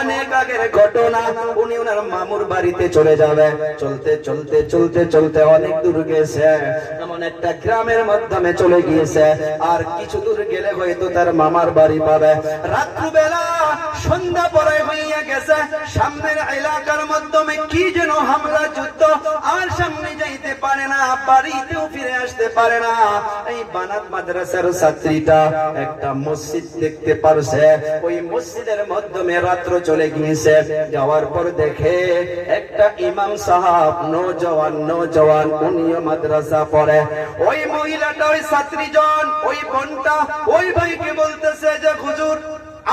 অনেক আগের ঘটনা, উনি ওনার মামুর বাড়িতে চলে যাবে। চলতে চলতে চলতে চলতে অনেক দূর গেছে। এমন একটা গ্রামের মাধ্যমে চলে গিয়েছে। আর কিছু দূর গেলে হয়তো তার মামার বাড়ি পাবে। রাত্রিবেলা সন্ধ্যা পরে হইয়া গেছে। সামনের এলাকার মাধ্যমে কি যেন হামলা, যুদ্ধ। আর সামনে পারে না, বাড়িতেও ফিরে আসতে পারে না। এই বানাত মাদ্রাসার ছাত্রীটা একটা মসজিদ দেখতে পারছে। ওই মসজিদের মাধ্যমে রাত্র চলে গিয়েছে। যাওয়ার পর দেখে একটা ইমাম সাহাব নৌজওয়ান নৌজওয়ান উনিও মাদ্রাসা পড়ে। ওই মহিলাটা, ওই ছাত্রী জন ওই বোনটা, ওই ভাইকে বলতেছে যে, হুজুর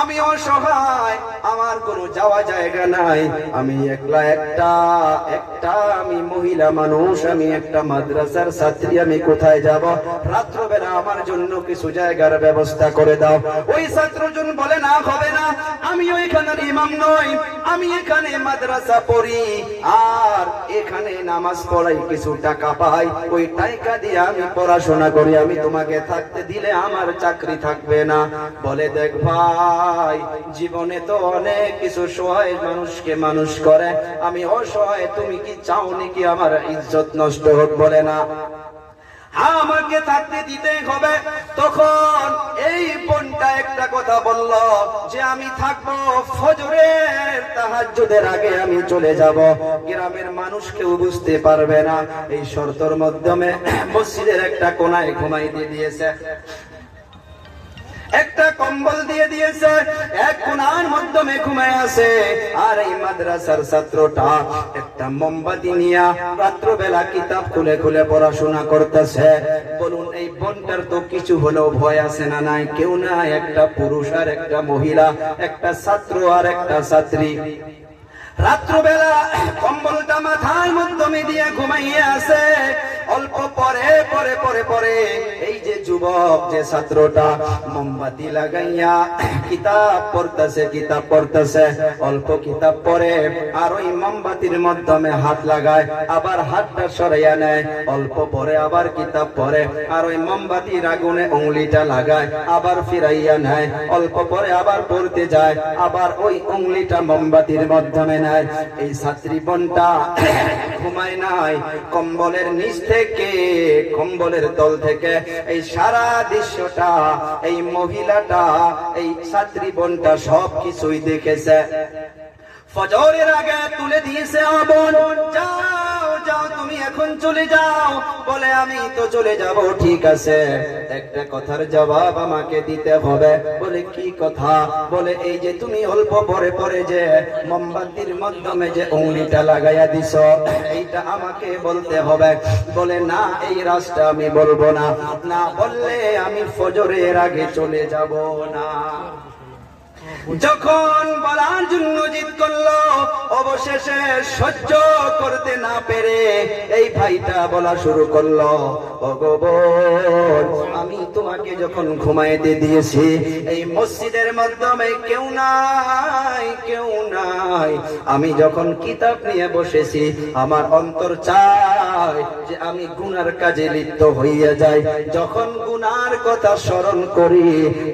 আমি অসহায়, আমার কোনো যাওয়া জায়গা নাই। আমি একলা একটা একটা আমি মহিলা মানুষ, আমি একটা মাদ্রাসার ছাত্রী, আমি কোথায় যাব? রাত্রবেলা আমার জন্য কিছু জায়গার ব্যবস্থা করে দাও। ওই ছাত্রজন বলে, না, হবে না। আমি ওইখানের ইমাম নই। আমি এখানে মাদ্রাসা পড়ি। আর নামাজ পড়াই কিছু টাকা পাই ওই টাকা দিয়ে আমি পড়াশোনা করি। আমি তোমাকে থাকতে দিলে আমার চাকরি থাকবে না। বলে দেখ ভাই জীবনে তো অনেক কিছু সহায় মানুষকে মানুষ করে। আমি অসহায় তুমি কি চাও নাকি আমার ইজ্জত নষ্ট হোক? বলে না। হ্যাঁ, আমাকে থাকতে দিতে হবে। তখন এই বোনটা একটা কথা বলল যে আমি থাকব ফজরের তাহাজ্জুদের আগে আমি চলে যাব। গ্রামের মানুষ কেউ বুঝতে পারবে না। এই শর্তর মাধ্যমে মসজিদের একটা কোনায় ঘুমাইতে দিয়েছে। একটা কম্বল দিয়ে দিয়েছে, এক কোনার মাধ্যমে ঘুমায় আছে। আর এই মাদ্রাসার ছাত্রটা একটা মোমবাতি নিয়া রাত্রবেলা কিতাব খুলে খুলে পড়াশোনা করতেছে। বলুন, এই বোনটার তো কিছু হলেও ভয় আছে না নাই? কেউ না একটা পুরুষ আর একটা মহিলা, একটা ছাত্র আর একটা ছাত্রী। রাত্রবেলা কম্বলটা মাথার মাধ্যমে দিয়ে ঘুমাইয়ে আছে। অল্প পরে পরে পরে পরে এই যে যুবক, যে ছাত্রটা মোমবাতি লাগাইয়া কিতাব পড়তেছে কিতাব পড়তেছে, অল্প কিতাব পড়ে আর ওই মোমবাতির মাধ্যমে হাত লাগায়, আবার হাতটা সরাইয়া নেয়, অল্প পরে আবার কিতাব পড়ে আর ওই মোমবাতির আগুনে উংলিটা লাগায়, আবার ফিরাইয়া নেয়, অল্প পরে আবার পড়তে যায়, আবার ওই উংলিটা মোমবাতির মাধ্যমে নেয়। এই ছাত্রী বোনটা নাই। কম্বলের নিচ থেকে, কম্বলের তল থেকে এই সারা দৃশ্যটা, এই মহিলাটা, এই ছাত্রী বোনটা সব কিছুই দেখেছে। ফজরের আগে তুলে দিয়েছে যাও যাও তুমি এখন চলে যাও। বলে, আমি তো চলে যাব, ঠিক আছে। একটা কথার জবাব আমাকে দিতে হবে। বলে, কি কথা? বলে, এই যে তুমি অল্প পরে পরে যে মোমবাতির মাধ্যমে যে উংলিটা লাগাইয়া দিছ, এইটা আমাকে বলতে হবে। বলে, না, এই রাস্তা আমি বলব না। না বললে আমি ফজরের আগে চলে যাব না। যখন বলার জন্য জিদ করল, অবশেষে সহ্য করতে না পেরে এই ভাইটা বলা শুরু করল ভগবান আমি তোমাকে যখন ঘুমাইতে দিয়েছি, এই মসজিদের মাধ্যমে কেউ নাই কেউ নাই। আমি যখন কিতাব নিয়ে বসেছি, আমার অন্তর চায় যে আমি গুনার কাজে লিপ্ত হইয়া যাই। যখন গুনার কথা স্মরণ করি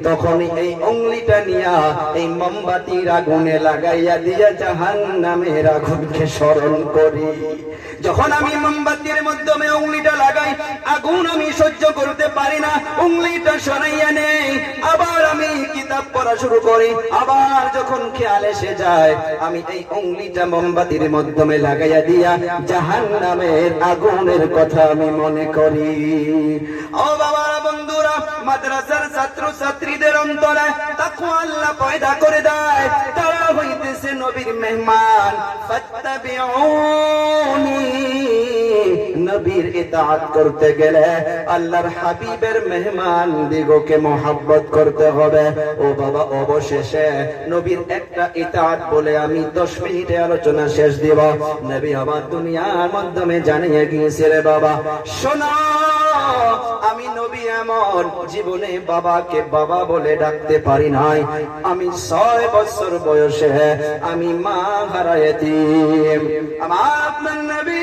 তখন এই অঙ্গলিটা নিয়া এই মোমবাতির আগুনে লাগাইয়া দিয়া জাহান নামের আগুনকে স্মরণ করি। যখন আমি মোমবাতির মাধ্যমে উংলিটা লাগাই, আগুন আমি সহ্য করতে পারি না, উংলিটা সরাইয়া নেই। আবার আমি কিতাব পড়া শুরু করি, আবার যখন খেয়াল এসে যায়, আমি এই উংলিটা মোমবাতির মাধ্যমে লাগাইয়া দিয়া জাহান নামের আগুনের কথা আমি মনে করি। বাবা বন্ধুরা মাদ্রাসার ছাত্র ছাত্রীদের অন্তরে তাকু আল্লাহ পয়দা করে দেয়। তারা হইতেছে নবীর মেহমান। নবীর ইতাআত করতে গেলে আল্লাহর হাবিবের মেহমান দিগকে মোহাব্বত করতে হবে। ও বাবা, অবশেষে নবীর একটা ইতাআত বলে আমি 10 মিনিটে আলোচনা শেষ দিব। নবী আমার দুনিয়ার মাধ্যমে জানিয়ে গিয়েছে রে বাবা, শোনো, আমি নবী এমন জীবনে বাবাকে বাবা বলে ডাকতে পারি নাই। আমি ছয় বছর বয়সে আমি মা হারাইতি আমার নবী